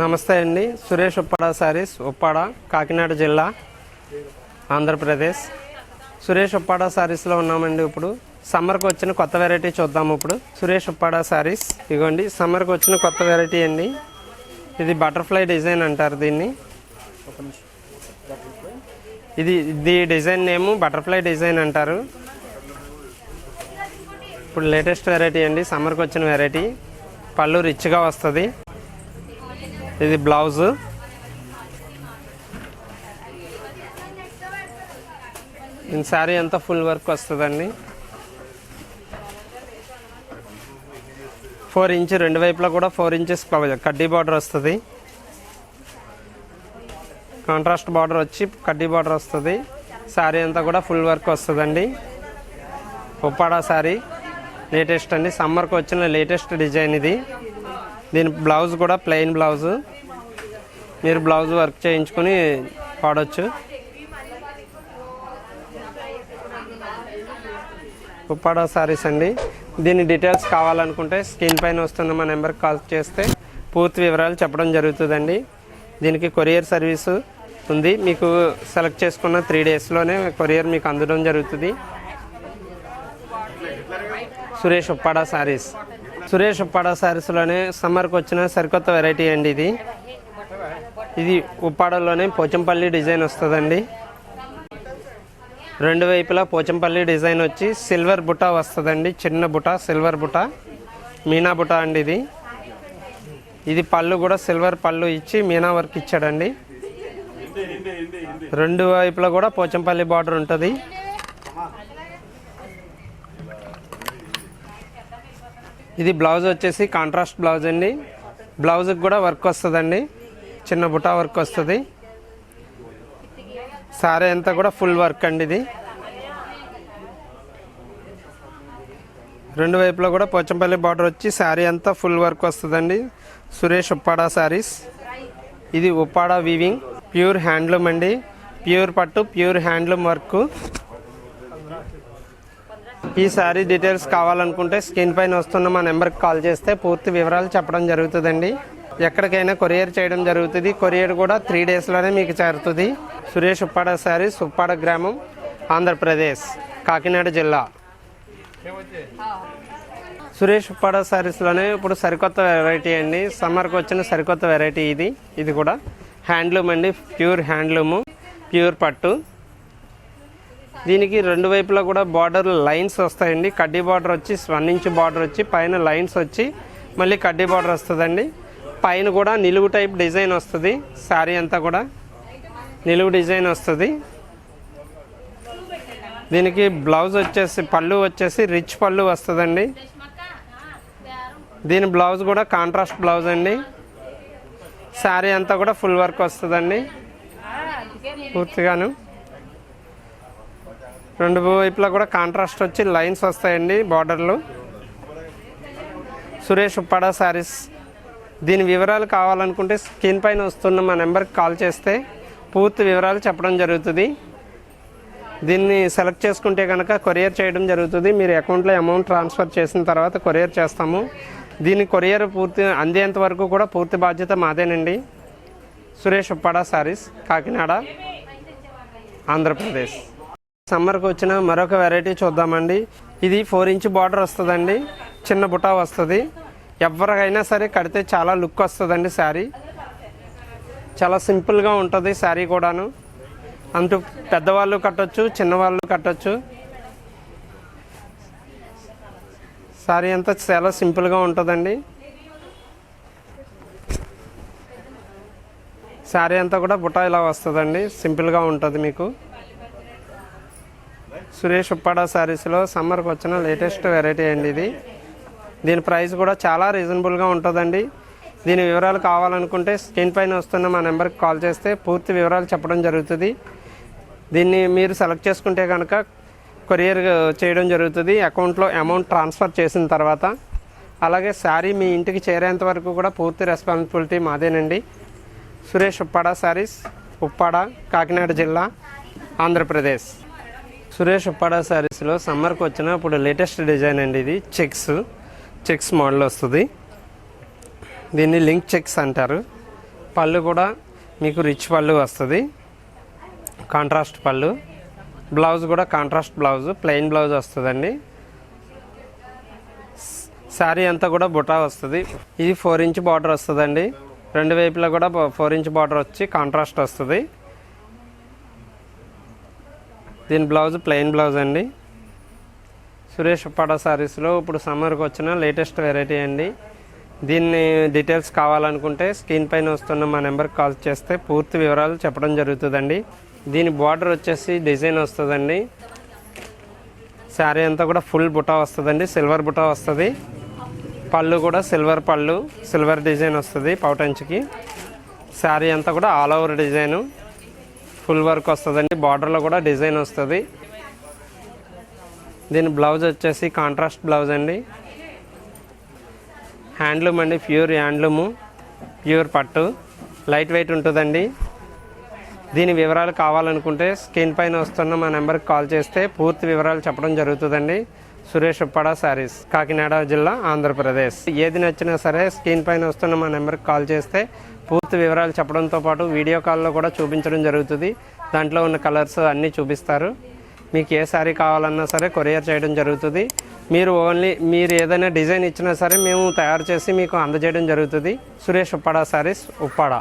నమస్తే అండి. సురేష్ ఉప్పాడ సారీస్ ఉప్పాడ కాకినాడ జిల్లా ఆంధ్రప్రదేశ్. సురేష్ ఉప్పాడ సారీస్లో ఉన్నామండి ఇప్పుడు. సమ్మర్కి వచ్చిన కొత్త వెరైటీ చూద్దాము ఇప్పుడు. సురేష్ ఉప్పాడ సారీస్ ఇగోండి సమ్మర్కి వచ్చిన కొత్త వెరైటీ అండి. ఇది బటర్ఫ్లై డిజైన్ అంటారు దీన్ని. ఇది ఇది డిజైన్ నేము బటర్ఫ్లై డిజైన్ అంటారు. ఇప్పుడు లేటెస్ట్ వెరైటీ అండి సమ్మర్కి వచ్చిన వెరైటీ పళ్ళు రిచ్గా వస్తుంది. ఇది బ్లౌజ్. ఈ శారీ అంతా ఫుల్ వర్క్ వస్తుందండి? ఫోర్ ఇంచ్ రెండు వైపులా కూడా ఫోర్ ఇంచెస్ కడ్డీ బార్డర్ వస్తుంది. కాంట్రాస్ట్ బార్డర్ వచ్చి కడ్డీ బార్డర్ వస్తుంది. శారీ అంతా కూడా ఫుల్ వర్క్ వస్తుందండి. ఉప్పాడా శారీ లేటెస్ట్ అండి. సమ్మర్కి వచ్చిన లేటెస్ట్ డిజైన్ ఇది. దీని బ్లౌజ్ కూడా ప్లెయిన్ బ్లౌజ్. మీరు బ్లౌజ్ వర్క్ చేయించుకొని వాడచ్చు. ఉప్పాడా సారీస్ అండి. దీని డీటెయిల్స్ కావాలనుకుంటే స్క్రీన్ పైన వస్తున్న మా నెంబర్కి కాల్ చేస్తే పూర్తి వివరాలు చెప్పడం జరుగుతుందండి. దీనికి కొరియర్ సర్వీసు ఉంది. మీకు సెలెక్ట్ చేసుకున్న త్రీ డేస్లోనే కొరియర్ మీకు అందడం జరుగుతుంది. సురేష్ ఉప్పాడా సారీస్. సురేష్ ఉప్పాడా సారీస్లోనే సమ్మర్కి వచ్చిన సరికొత్త వెరైటీ అండి ఇది. ఇది ఉప్పాడలోనే పోచంపల్లి డిజైన్ వస్తుందండి. రెండు వైపులా పోచంపల్లి డిజైన్ వచ్చి సిల్వర్ బుట్ట వస్తుందండి. చిన్న బుట్ట సిల్వర్ బుట్ట మీనా బుట్ట అండి ఇది. ఇది పళ్ళు కూడా సిల్వర్ పళ్ళు ఇచ్చి మీనా వర్క్ ఇచ్చాడండి. రెండు వైపులా కూడా పోచంపల్లి బార్డర్ ఉంటుంది. ఇది బ్లౌజ్ వచ్చేసి కాంట్రాస్ట్ బ్లౌజ్ అండి. బ్లౌజ్కి కూడా వర్క్ వస్తుందండి. చిన్న బుటా వర్క్ వస్తుంది. సారీ అంతా కూడా ఫుల్ వర్క్ అండి ఇది. రెండు వైపులో కూడా పోచంపల్లి బార్డర్ వచ్చి శారీ అంతా ఫుల్ వర్క్ వస్తుందండి. సురేష్ ఉప్పాడా శారీస్ ఇది ఉప్పాడా వీవింగ్. ప్యూర్ హ్యాండ్లూమ్ అండి. ప్యూర్ పట్టు ప్యూర్ హ్యాండ్లూమ్ వర్క్. ఈ శారీ డీటెయిల్స్ కావాలనుకుంటే స్క్రీన్ పైన వస్తున్న మా నెంబర్కి కాల్ చేస్తే పూర్తి వివరాలు చెప్పడం జరుగుతుందండి. ఎక్కడికైనా కొరియర్ చేయడం జరుగుతుంది. కొరియర్ కూడా త్రీ డేస్లోనే మీకు చేరుతుంది. సురేష్ ఉప్పాడ శారీస్ ఉప్పాడ గ్రామం ఆంధ్రప్రదేశ్ కాకినాడ జిల్లా. సురేష్ ఉప్పాడ శారీస్లోనే ఇప్పుడు సరికొత్త వెరైటీ అండి. సమ్మర్కి వచ్చిన సరికొత్త వెరైటీ ఇది. ఇది కూడా హ్యాండ్లూమ్ అండి. ప్యూర్ హ్యాండ్లూము ప్యూర్ పట్టు. దీనికి రెండు వైపులా కూడా బార్డర్ లైన్స్ వస్తాయండి. కడ్డీ బార్డర్ వచ్చి వన్ ఇంచ్ బార్డర్ వచ్చి పైన లైన్స్ వచ్చి మళ్ళీ కడ్డీ బార్డర్ వస్తుందండి. పైన కూడా నిలువు టైప్ డిజైన్ వస్తుంది శారీ అంతా కూడా నిలువు డిజైన్ వస్తుంది. దీనికి బ్లౌజ్ వచ్చేసి పళ్ళు వచ్చేసి రిచ్ పళ్ళు వస్తుందండి. దీని బ్లౌజ్ కూడా కాంట్రాస్ట్ బ్లౌజ్ అండి. శారీ అంతా కూడా ఫుల్ వర్క్ వస్తుందండి. పూర్తిగాను. రెండు వైపులా కూడా కాంట్రాస్ట్ వచ్చి లైన్స్ వస్తాయండి బార్డర్లు సురేష్ ఉప్పాడ శారీస్. దీని వివరాలు కావాలనుకుంటే స్క్రీన్ పైన వస్తున్న మా నెంబర్కి కాల్ చేస్తే పూర్తి వివరాలు చెప్పడం జరుగుతుంది. దీన్ని సెలెక్ట్ చేసుకుంటే కనుక కొరియర్ చేయడం జరుగుతుంది. మీరు అకౌంట్లో అమౌంట్ ట్రాన్స్ఫర్ చేసిన తర్వాత కొరియర్ చేస్తాము. దీని కొరియర్ పూర్తి అందేంత వరకు కూడా పూర్తి బాధ్యత మాదేనండి. సురేష్ ఉప్పాడ శారీస్ కాకినాడ ఆంధ్రప్రదేశ్. సమ్మర్కి వచ్చిన మరొక వెరైటీ చూద్దామండి. ఇది ఫోర్ ఇంచ్ బార్డర్ వస్తుందండి. చిన్న బుటా వస్తుంది. ఎవరికైనా సరే కడితే చాలా లుక్ వస్తుందండి శారీ చాలా సింపుల్గా ఉంటుంది శారీ కూడాను. అంటూ పెద్దవాళ్ళు కట్టొచ్చు చిన్నవాళ్ళు కట్టొచ్చు. శారీ అంతా చాలా సింపుల్గా ఉంటుందండి. శారీ అంతా కూడా బుటా ఇలా వస్తుందండి. సింపుల్గా ఉంటుంది మీకు. సురేష్ ఉప్పాడా శారీస్లో సమ్మర్కి వచ్చిన లేటెస్ట్ వెరైటీ అండి ఇది. దీని ప్రైస్ కూడా చాలా రీజనబుల్గా ఉంటుందండి. దీని వివరాలు కావాలనుకుంటే స్క్రీన్ పైన వస్తున్న మా నెంబర్కి కాల్ చేస్తే పూర్తి వివరాలు చెప్పడం జరుగుతుంది. దీన్ని మీరు సెలెక్ట్ చేసుకుంటే కనుక కొరియర్ చేయడం జరుగుతుంది. అకౌంట్లో అమౌంట్ ట్రాన్స్ఫర్ చేసిన తర్వాత. అలాగే శారీ మీ ఇంటికి చేరేంత వరకు కూడా పూర్తి రెస్పాన్సిబిలిటీ మాదేనండి. సురేష్ ఉప్పాడ శారీస్ ఉప్పాడ కాకినాడ జిల్లా ఆంధ్రప్రదేశ్. సురేష్ ఉప్పాడ శారీస్లో సమ్మర్కి వచ్చిన ఇప్పుడు లేటెస్ట్ డిజైన్ అండి ఇది. చెక్స్ చెక్స్ మోడల్ వస్తుంది. దీన్ని లింక్ చెక్స్ అంటారు. పళ్ళు కూడా మీకు రిచ్ పళ్ళు వస్తుంది. కాంట్రాస్ట్ పళ్ళు. బ్లౌజ్ కూడా కాంట్రాస్ట్ బ్లౌజ్ ప్లెయిన్ బ్లౌజ్ వస్తుందండి. శారీ అంతా కూడా బుటా వస్తుంది. ఇది ఫోర్ ఇంచ్ బార్డర్ వస్తుందండి. రెండు వైపులా కూడా ఫోర్ ఇంచ్ బార్డర్ వచ్చి కాంట్రాస్ట్ వస్తుంది. దీని బ్లౌజ్ ప్లెయిన్ బ్లౌజ్ అండి. సురేష్ పడ సారీస్లో ఇప్పుడు సమ్మర్కి వచ్చిన లేటెస్ట్ వెరైటీ అండి. దీన్ని డీటెయిల్స్ కావాలనుకుంటే స్క్రీన్ పైన వస్తున్న మా నెంబర్కి కాల్ చేస్తే పూర్తి వివరాలు చెప్పడం జరుగుతుందండి. దీని బార్డర్ వచ్చేసి డిజైన్ వస్తుందండి. శారీ అంతా కూడా ఫుల్ బుటా వస్తుందండి సిల్వర్ బుటా వస్తుంది. పళ్ళు కూడా సిల్వర్ పళ్ళు సిల్వర్ డిజైన్ వస్తుంది పౌటంచ్కి. శారీ అంతా కూడా all over design. Full work వస్తుందండి. బార్డర్లో కూడా డిజైన్ వస్తుంది. దీని బ్లౌజ్ వచ్చేసి కాంట్రాస్ట్ బ్లౌజ్ అండి. హ్యాండ్లూమ్ అండి ప్యూర్ హ్యాండ్లూము ప్యూర్ పట్టు. లైట్ వెయిట్ ఉంటుందండి. దీని వివరాలు కావాలనుకుంటే స్క్రీన్ పైన వస్తున్న మా నెంబర్కి కాల్ చేస్తే పూర్తి వివరాలు చెప్పడం జరుగుతుందండి. సురేష్ ఉప్పాడ శారీస్ కాకినాడ జిల్లా ఆంధ్రప్రదేశ్. ఏది నచ్చినా సరే స్క్రీన్ పైన వస్తున్న మా నెంబర్కి కాల్ చేస్తే పూర్తి వివరాలు చెప్పడంతో పాటు వీడియో కాల్లో కూడా చూపించడం జరుగుతుంది. దాంట్లో ఉన్న కలర్స్ అన్నీ చూపిస్తారు. మీకు ఏ శారీ కావాలన్నా సరే కొరియర్ చేయడం జరుగుతుంది. మీరు ఓన్లీ మీరు ఏదైనా డిజైన్ ఇచ్చినా సరే మేము తయారు చేసి మీకు అందజేయడం జరుగుతుంది. సురేష్ ఉప్పాడ శారీస్ ఉప్పాడ.